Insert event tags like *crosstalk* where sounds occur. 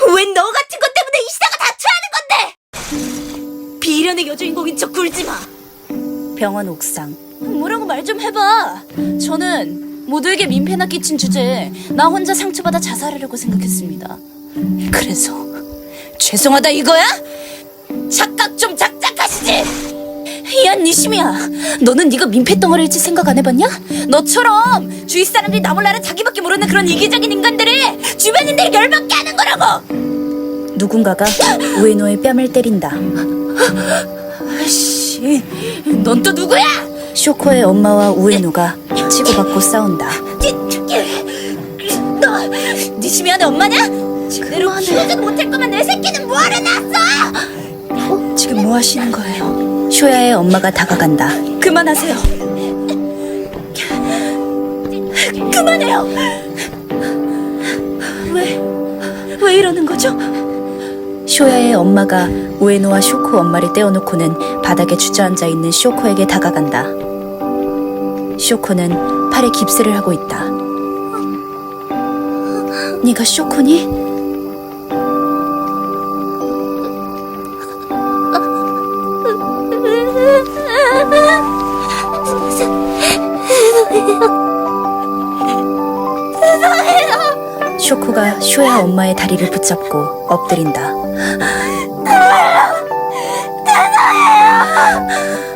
왜너 같은 것 때문에 이 시대가 다 처하는 건데? 비련의 여주인공인 척 굴지 마. 병원 옥상. 뭐라고 말 좀 해봐. 저는 모두에게 민폐나 끼친 주제에 나 혼자 상처받아 자살하려고 생각했습니다. 그래서 죄송하다 이거야? 착각 좀 작작하시지. 야 니시미야, 너는 네가 민폐 덩어리일지 생각 안 해봤냐? 너처럼 주위 사람들이 나 몰라라 자기밖에 모르는 그런 이기적인 인간들이 주변인들 열받게 하는 거라고. 누군가가 우에노의 뺨을 때린다. 아씨, 넌 또 누구야? 쇼코의 엄마와 우에노가 치고받고 싸운다. 너 니시미야네 엄마냐? 제대로 키우지도 못할 거면 내 새끼는 뭐하러 낳았어? 지금 뭐 하시는 거예요? 쇼야의 엄마가 다가간다. 그만하세요. 그만해요. 왜 이러는 거죠? 쇼야의 엄마가 우에노와 쇼코 엄마를 떼어놓고는 바닥에 주저앉아 있는 쇼코에게 다가간다. 쇼코는 팔에 깁스를 하고 있다. 네가 쇼코니? *laughs* 쇼코가 쇼야 엄마의 다리를 붙잡고 엎드린다. 대단해요! 대단해요!